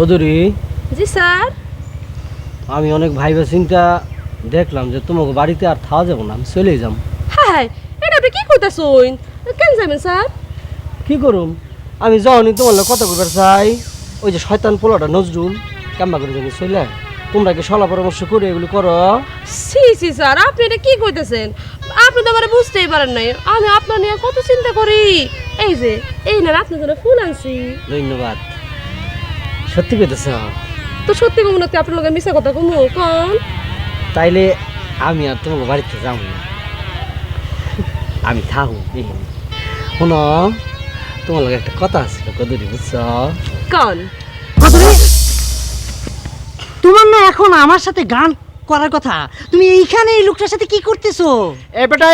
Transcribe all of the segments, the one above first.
কদুরি? জি sir. আমি অনেক viva চিন্তা দেখলাম যে তোমাকে বাড়িতে আর থাওয়া যাব না আমি চলেই যাম। হাই এটা আপনি কি করতেছেন? কেন যাবেন স্যার? কি করুম? আমি যাওনি তোমার লগে কথা কইবার চাই। ওই যে শয়তান পোলাটা নজরুল কাম্বা করে জানি চলে তোমরা কি সলা পরামর্শ করে এগুলো করো? সি সি স্যার আপনি এটা কি কইতেছেন? আপনি তো আমার বুঝতেই পারেন নাই। আমি আপনার নিয়ে কত চিন্তা করি। এই যে এই না আপনার জন্য ফুল আনছি। ধন্যবাদ। সত্যি কইতেছ? তো সত্যি কমন আপনার লোকের মিশা কথা কমু কন। তাইলে আমি আর তোমার বাড়িতে যাব না। আমি থাকব দেখি। শোনো তোমার লগে একটা কথা আছে কদুরি বুঝছ? কন। কদরে তোমার না এখন আমার সাথে গান করার কথা। তুমি এইখানে এই লোকটার সাথে কি করতেছো? এ বেটা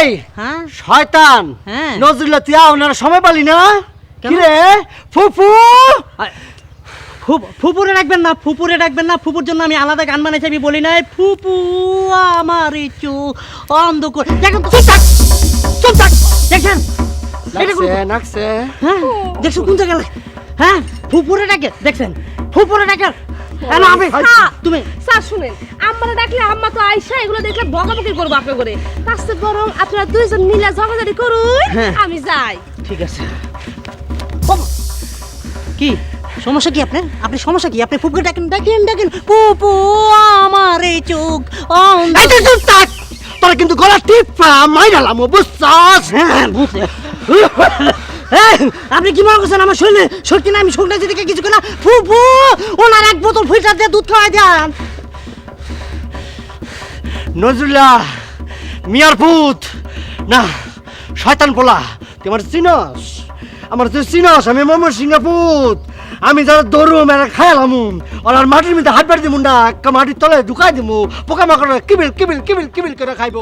এই! হ্যাঁ? শয়তান! হ্যাঁ। নজরুল্লাহ তুই ওনার সময় পালি না? কেন? কি রে ফুফু! ফু- ফুপুরে রাখবেন না ফুপুরে রাখবেন না। ফুপুর জন্য আমি আলাদা গান বানাইছি আমি বলি নাই ফুপু আমার চু অন্ধ করে দেখেন তো, চুপ থাক চুপ থাক নাকছে হ্যাঁ দেখছ কোন জায়গায় হ্যাঁ ফুপুরে ডাকে দেখছেন? ফুপুরে ডাকে। আমি হ্যাঁ। তুমি। স্যার শুনেন আম্মারা ডাকলে আম্মা তো আইসা এগুলো দেখলে বকাবকি করব আপনার করে। তার চেয়ে বরং আপনারা দুইজন মিলে ঝগড়াঝাড়ি করুন হ্যাঁ। আমি যাই। ঠিক আছে। কি? সমস্যা কি আপনার? আপনি সমস্যা কি? আপনি ফুপকে ডাকেন ডাকেন ডাকেন। পুপু আমার এই চোখ তোরা কিন্তু গলা টিপা মাইরালাম বুঝছস? হ্যাঁ, বুঝতে। আপনি কি মনে করছেন আমার শরীরে সত্যি না আমি শুকনা দিকে কিছু না? ফুপু ওনার এক বোতল ফিল্টার দিয়ে দুধ খাওয়াই দেন। নজরুল্লাহ মিয়ার পুত না শয়তান পোলা তুই আমার চিনস? আমার তুই চিনস আমি মোহাম্মদ সিংহ পুত আমি যারা দৌড়ুম এরা খায়ালাম আর আর মাটির মধ্যে হাত বাড়ি দিমু না মাটির তলায় ঢুকাই দিমু পোকা মাকড় কিবিল কিবিল কিবিল কিবিল করে খাইবো।